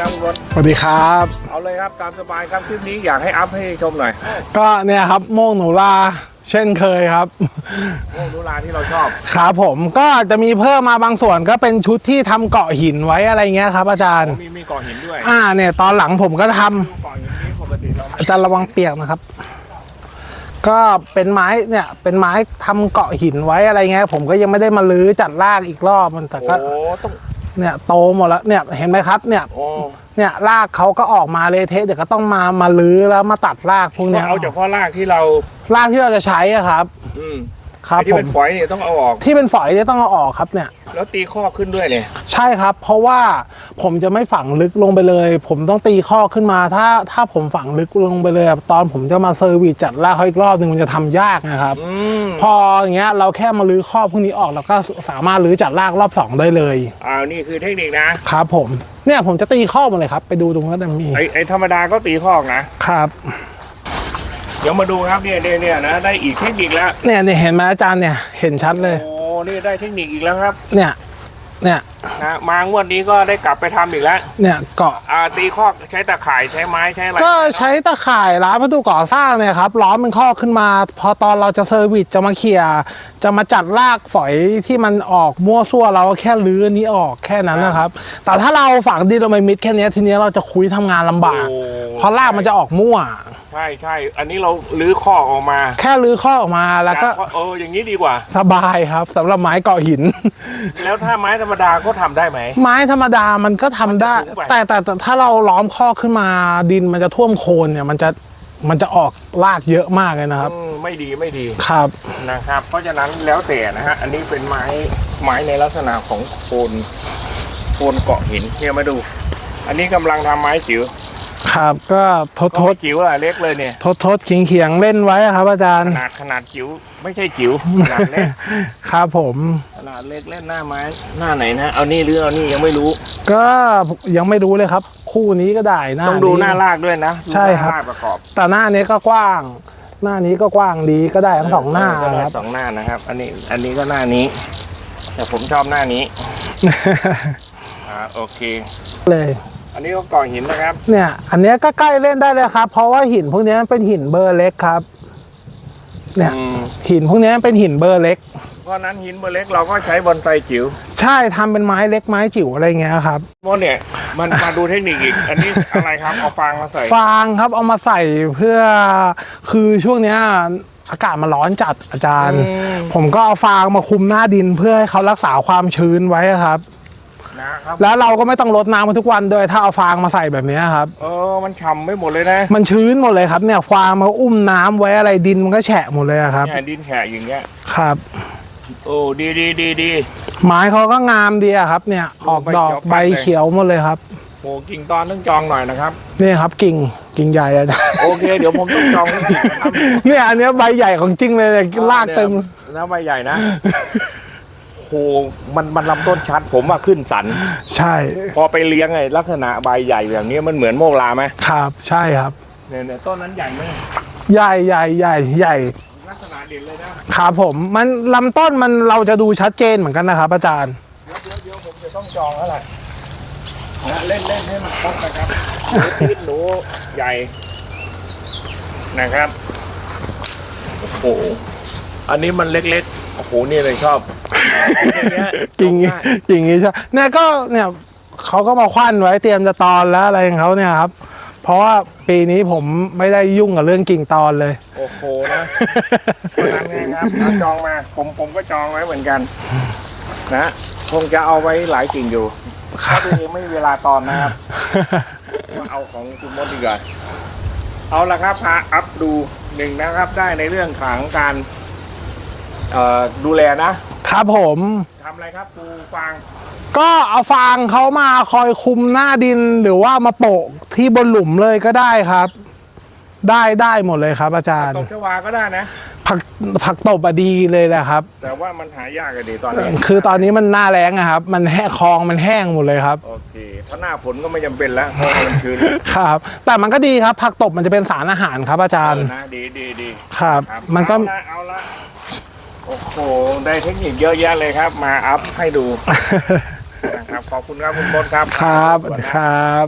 ครับคุณรถสวัสดีครับ เอาเลยครับตามสบายครับคลิปนี้อยากให้อัพให้ชมหน่อยก็เนี่ยครับโม่งหนูลา เช่นเคยครับ โอ้ดูลาที่เราชอบครับผมก็จะมีเพิ่มมาบางส่วนก็เป็นชุดที่ทำเกาะหินไว้อะไรเงี้ยครับ อาจารย์ มีมีเกาะหินด้วยอ่าเนี่ยตอนหลังผมก็ทำดูเกาะหินนี้ปกติเราไม่อาจารย์ระวังเปียกนะครับ ก็เป็นไม้เนี่ย เป็นไม้ทำเกาะหินไว้อะไรเงี้ยผมก็ยังไม่ได้มาลื้อจัดรากอีกรอบมันแต่ก็โอ้ต้อง เนี่ยโตหมดแล้วเนี่ยเห็นไหมครับเนี่ยโอ้เนี่ยรากเขาก็ออกมาเละเทะเดี๋ยวก็ต้องมามาลื้อแล้วมาตัดรากพวกก็เนี้ยเอาจากข้อรากที่เรารากที่เราจะใช้อะครับ อืม ครับไอ้ที่ผเป็มนฝอยเนี่ยต้องเอาออก ที่เป็นฝอยเนี่ยต้องเอาออกครับเนี่ย แล้วตีข้อขึ้นด้วยเนี่ย ใช่ครับ เพราะว่าผมจะไม่ฝังลึกลงไปเลย ผมต้องตีข้อขึ้นมา ถ้าถ้าผมฝังลึกลงไปเลยอะตอนผมจะมาเซอร์วิสจัดรากเขาอีกรอบหนึ่งมันจะทำยากนะครับ อืมพออย่างเงี้ยเราแค่มาลื้อข้อพวกนี้ออกเราก็สามารถลื้อจัดรากรอบสองได้เลยอ่านี่คือเทคนิคนะครับผมเนี่ยผมจะตีข้อหมดเลยครับ ไปดูตรงนั้นจะมีไอ้ไอ้ธรรมดาก็ตีข้อออกนะครับเดี๋ยวมาดูครับเนี่ยเนี่ยเนี่ยนะได้อีกเทคนิคแล้วเนี่ยเนี่ยเห็นไหมอาจารย์เนี่ยเห็นชัดเลย โอ้นี่ได้เทคนิคอีกแล้วครับ เนี่ย เนี่ยนะมางวดนี้ก็ได้กลับไปทำอีกแล้วเนี่ยเกาะอ่าตีข้อใช้ตะข่ายใช้ไม้ใช้อะไรก็ใช้ตะข่ายร้านวัสดุก่อสร้างเนี่ยครับล้อมเป็นข้อขึ้นมา พอตอนเราจะเซอร์วิสจะมาเคลียร์จะมาจัดรากฝอยที่มันออกมั่วซั่วเราก็แค่ลื้ออันนี้ออกแค่นั้นนะครับ แต่ถ้าเราฝังดินลงไปมิดแค่เนี้ยทีเนี้ยเราจะคุยทำงานลำบากโอ้เพราะรากมันจะออกมั่วใช่ใช่อันนี้เราลื้อข้อออกมาแค่ลื้อข้อออกมาแล้วก็จากข้อเอออย่างนี้ดีกว่า สบายครับสำหรับไม้เกาะหิน แล้วถ้าไม้ธรรมดาก็ทำได้ไหม ไม้ธรรมดามันก็ทำได้มันจะสูงไปแต่แต่แต่ถ้าเราล้อมข้อขึ้นมาดินมันจะท่วมโคนเนี่ยมันจะมันจะออกรากเยอะมากเลยนะครับอืมไม่ดีไม่ดีครับนะครับ เพราะฉะนั้นแล้วแต่นะฮะอันนี้เป็นไม้ไม้ในลักษณะของโคนโคนเกาะหินเฮียมาดู อันนี้กำลังทำไม้จิ๋ว ครับก็ทดก็ทไม่ดจิ๋วอะเล็กเลยเนี่ย ทดทดเขียงเขียงๆเล่นไว้อะครับอาจารขย์ นาดขนาดจิ๋วไม่ใช่จิ๋วขนาดเล็ก ครับผม ขนาดเล็กเล่นหน้าไม้หน้าไหนนะเอานี่หรือเอานี่ยังไม่รู้ ก็ยังไม่รู้เลยครับ คู่นี้ก็ได้หน้าต้องดูหน้ารากด้วยนะดูใช่ครับ หน้ารากประกอบแต่หน้านี้ก็กว้าง หน้านี้ก็กว้างดีก็ได้ทั้งสองหน้าก็ได้ครับ สองหน้านะครับ อันนี้อันนี้ก็หน้านี้ แต่ผมชอบหน้านี้ อ่าโอเค เลย อันนี้ก็ก่อหินนะครับ เนี่ยอันเนี้ยก็ใกล้เล่นได้เลยครับ เพราะว่าหินพวกเนี้ยเป็นหินเบอร์เล็กครับ เนี่ย อืม หินพวกเนี้ยเป็นหินเบอร์เล็ก เพราะฉะนั้นหินเบอร์เล็กเราก็ใช้บอนไซจิ๋วใช่ทำเป็นไม้เล็กไม้จิ๋วอะไรเงี้ยครับ โมดเนี่ยมันมาดูเทคนิคอีก อันนี้อะไรครับเอาฟางมาใส่ ฟางครับเอามาใส่เพื่อคือช่วงเนี้ยอากาศมันร้อนจัดอาจารย์ อืม ผมก็เอาฟางมาคุมหน้าดินเพื่อให้เขารักษาความชื้นไว้ครับ นะครับแล้วเราก็ไม่ต้องรดน้ำมันทุกวันด้วยถ้าเอาฟางมาใส่แบบเนี้ยครับ เออ มันฉ่ำไม่หมดเลยนะ มันชื้นหมดเลยครับเนี่ยฟางมาอุ้มน้ำไว้อะไรดินมันก็แฉะหมดเลยอะครับเนี่ยดินแฉะอย่างเงี้ยครับ โอ้ดีดีดีดีไม้เขาก็งามดีอะครับ เนี่ยออกดอกใบเขียวหมดเลยครับโอ้กิ่งตอนต้องจองหน่อยนะครับนี่ครับกิ่งกิ่งใหญ่อาจารย์โอเคเดี๋ยวผมต้องจองกิ่งนะครับเนี่ยอันเนี้ยใบใหญ่ของจริงเลยเนี่ยลากเต็มนะใบใหญ่นะ โหมันมันลำต้นชัด ผมว่าขึ้นสัน ใช่พอไปเลี้ยงไงลักษณะใบใหญ่แบบนี้มันเหมือนโมกลาไหมครับใช่ครับเนี่ยเนี่ยต้นนั้นใหญ่ไหมใหญ่ใหญ่ใหญ่ใหญ่ลักษณะเด่นเลยนะครับผมมันลำต้นมันเราจะดูชัดเจนเหมือนกันนะครับอาจารย์เดี๋ยวเดี๋ยวผมจะต้องจองแล้วแหละนะเล่นเล่นให้มันครบนะครับหนูตีนหนูใหญ่นะครับโอ้โหอันนี้มันเล็กๆ โอ้โหนี่เลยชอบอย่างเงี้ยจริงจองได้จริงใช่เนี่ยก็เนี่ยเขาก็มาควันไว้เตรียมจะตอนแล้วอะไรของเขาเนี่ยครับ เพราะว่าปีนี้ผมไม่ได้ยุ่งกับเรื่องกิ่งตอนเลย โอ้โหนะเพราะฉะนั้นไงครับเอาจองมาผมผมก็จองไว้เหมือนกัน นะคงจะเอาไว้หลายกิ่งอยู่ถ้าตัวเองไม่มีเวลาตอนนะครับมาเอาของคุณมดดีกว่าเอาละครับพาอัพดูหนึ่งนะครับ ได้ในเรื่องของการเอ่อดูแลนะครับผมทำอะไรครับปูฟางก็เอาฟางเขามาคอยคุมหน้าดินหรือว่ามาโปะที่บนหลุมเลยก็ได้ครับ ได้ได้หมดเลยครับ อาจารย์ตกชวาก็ได้นะ ผักผักตบอะดีเลยแหละครับ แต่ว่ามันหายากอะดีตอนนี้คือตอนนี้มันหน้าแรงอะครับ มันแห้งคลองมันแห้งหมดเลยครับ โอเคเพราะหน้าฝนก็ไม่จำเป็นแล้วเพราะว่ามันชื้นครับ แต่มันก็ดีครับ ผักตบมันจะเป็นสารอาหารครับ อาจารย์เออนะดีดีดีครับครับ มันก็เอาละเอาละ โอ้โห ได้เทคนิคเยอะแยะเลยครับ มาอัพให้ดูนะครับขอบคุณครับคุณบดครับครับครับ